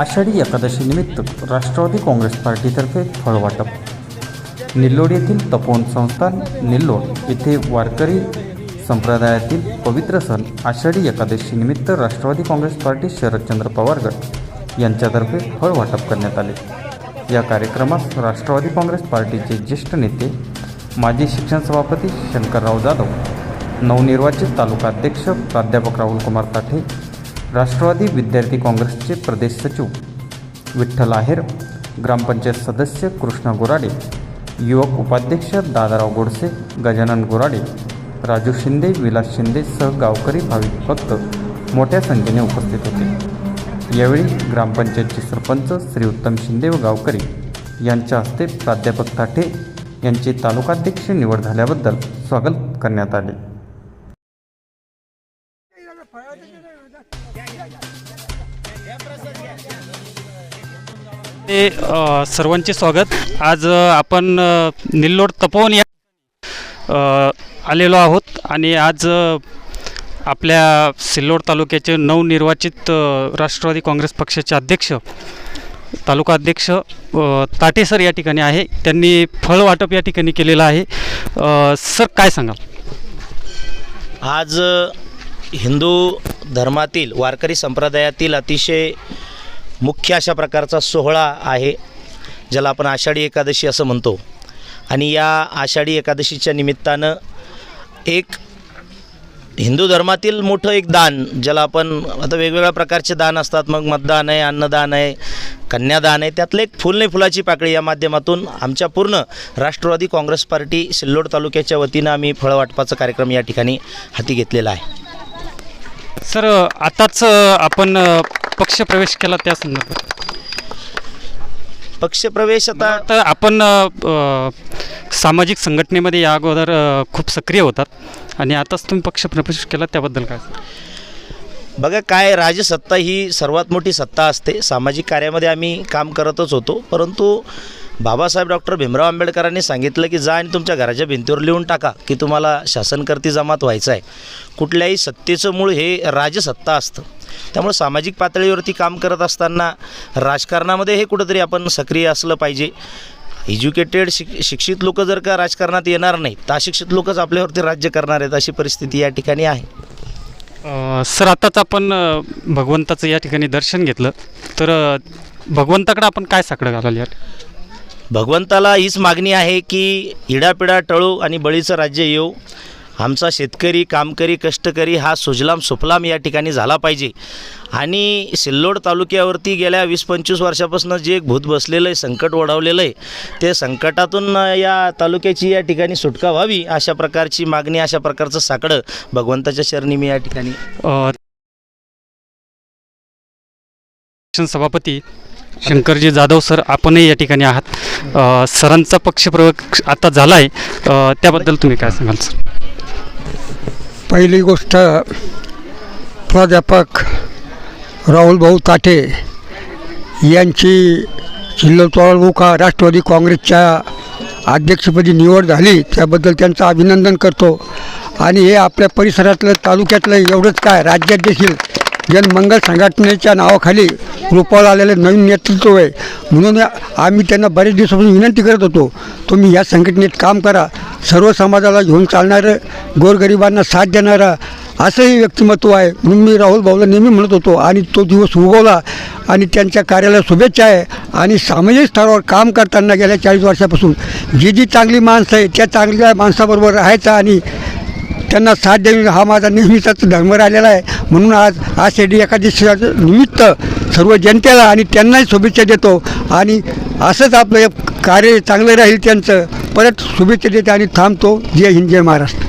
आषाढी एकादशीनिमित्त राष्ट्रवादी काँग्रेस पार्टीतर्फे फळवाटप. निल्लोड येथील तपोवन संस्थान निल्लोड येथे वारकरी संप्रदायातील पवित्र सण आषाढी एकादशीनिमित्त राष्ट्रवादी काँग्रेस पार्टी शरदचंद्र पवार गट यांच्यातर्फे फळ वाटप करण्यात आले. या कार्यक्रमात राष्ट्रवादी काँग्रेस पार्टीचे ज्येष्ठ नेते माजी शिक्षण सभापती शंकरराव जाधव नवनिर्वाचित तालुका अध्यक्ष प्राध्यापक राहुल कुमार ताठे राष्ट्रवादी विद्यार्थी काँग्रेसचे प्रदेश सचिव विठ्ठल आहेर ग्रामपंचायत सदस्य कृष्णा गोराडे युवक उपाध्यक्ष दादाराव गोडसे गजानन गोराडे राजू शिंदे विलास शिंदे सह गावकरी भाविक भक्त मोठ्या संख्येने उपस्थित होते. यावेळी ग्रामपंचायतचे सरपंच श्री उत्तम शिंदे व गावकरी यांच्या हस्ते प्राध्यापक ताठे यांचे तालुकाध्यक्ष निवड झाल्याबद्दल स्वागत करण्यात आले. ते सर्वांचे स्वागत. आज आपण निल्लोड तपोवन या आलेलो आहोत आणि आज आपल्या सिल्लोड तालुक्याचे नवनिर्वाचित राष्ट्रवादी काँग्रेस पक्षाचे अध्यक्ष तालुका अध्यक्ष ताटे सर या ठिकाणी आहे. त्यांनी फळ वाटप या ठिकाणी केलेलं आहे. सर काय सांगाल? आज हिंदू धर्मातील वारकरी संप्रदायातील अतिशय मुख्य अशा प्रकारचा सोहळा आहे ज्याला आपण आषाढी एकादशी असं म्हणतो. आणि या आषाढी एकादशीच्या निमित्तानं एक हिंदू धर्मातील मोठं एक दान ज्याला आपण आता वेगवेगळ्या प्रकारचे दान असतात. मग मतदान आहे अन्नदान आहे कन्यादान आहे त्यातलं एक फुल नाही फुलाची पाकळी या माध्यमातून आमच्या पूर्ण राष्ट्रवादी काँग्रेस पार्टी सिल्लोड तालुक्याच्या वतीनं आम्ही फळवाटपाचा कार्यक्रम या ठिकाणी हाती घेतलेला आहे. सर आताच आपण अ, पक्षप्रवेश केला त्या संदर्भात. पक्षप्रवेश आता तर आपण अ, अ, सामाजिक संघटनेमध्ये या अगोदर अ, खूप सक्रिय होतात. आणि आताच तुम्ही पक्षप्रवेश केला त्याबद्दल काय? बघा काय राजसत्ता ही सर्वात मोठी सत्ता असते. सामाजिक कार्यामध्ये आम्ही काम करतच होतो. परंतु बाबासाहेब डॉक्टर भीमराव आंबेडकरांनी सांगितलं की जा आणि तुमच्या घराच्या भिंतीवर लिहून टाका की तुम्हाला शासनकर्ती जमात व्हायचं आहे कुठल्याही सत्तेचं मूळ हे राजसत्ता असतं. त्यामुळे सामाजिक पातळीवरती काम करत असताना राजकारणामध्ये हे कुठंतरी आपण सक्रिय असलं पाहिजे. एज्युकेटेड शिक शिक्षित लोक जर का राजकारणात येणार नाही तर अशिक्षित लोकच आपल्यावरती राज्य करणार आहेत अशी परिस्थिती या ठिकाणी आहे. सर आताच आपण भगवंताचं या ठिकाणी दर्शन घेतलं. तर भगवंताकडे आपण काय साकडं घालाल यार भगवंताला हीच मागणी आहे की इडापिडा टळू आणि बळीचं राज्य येऊ आमचा शेतकरी कामकरी कष्टकरी हा सुजलाम सुफलाम या ठिकाणी झाला पाहिजे. आणि सिल्लोड तालुक्यावरती गेल्या वीस पंचवीस वर्षापासून जे एक भूत बसलेलं आहे संकट ओढावलेलं आहे ते संकटातून या तालुक्याची या ठिकाणी सुटका व्हावी अशा प्रकारची मागणी अशा प्रकारचं साकडं भगवंताच्या शरणी मी या ठिकाणी सभापती शंकरजी जाधव सर आपणही या ठिकाणी आहात. अ, सरांचा पक्षप्रवेश आता झाला आहे अ, त्याबद्दल तुम्ही काय सांगाल सर? पहिली गोष्ट प्राध्यापक राहुलभाऊ ताटे यांची जिल्हा राष्ट्रवादी काँग्रेसच्या अध्यक्षपदी निवड झाली त्याबद्दल त्यांचं अभिनंदन करतो. आणि हे आपल्या परिसरातलं तालुक्यातलं एवढंच काय राज्यात देखील जनमंगल संघटनेच्या नावाखाली रूपाला आलेलं नवीन नेतृत्व आहे. म्हणून आम्ही त्यांना बरेच दिवसापासून विनंती करत होतो तुम्ही या संघटनेत काम करा. सर्व समाजाला घेऊन चालणारं गोरगरिबांना साथ देणारा असंही व्यक्तिमत्व आहे. म्हणून मी राहुल भाऊला नेहमी म्हणत होतो आणि तो दिवस उगवला आणि त्यांच्या कार्याला शुभेच्छा आहे आणि सामाजिक स्तरावर काम करताना गेल्या चाळीस वर्षापासून. जी जी चांगली माणसं आहे त्या चांगल्या माणसाबरोबर राहायचं आणि त्यांना साथ देणे हा माझा नेहमीचाच धर्म राहिलेला आहे. म्हणून आज आषाढी एकादशीचं निमित्त सर्व जनतेला आणि त्यांनाही शुभेच्छा देतो. आणि असंच आपलं कार्य चांगलं राहील त्यांचं. परत शुभेच्छा देते आणि थांबतो. जय हिंद जय महाराष्ट्र.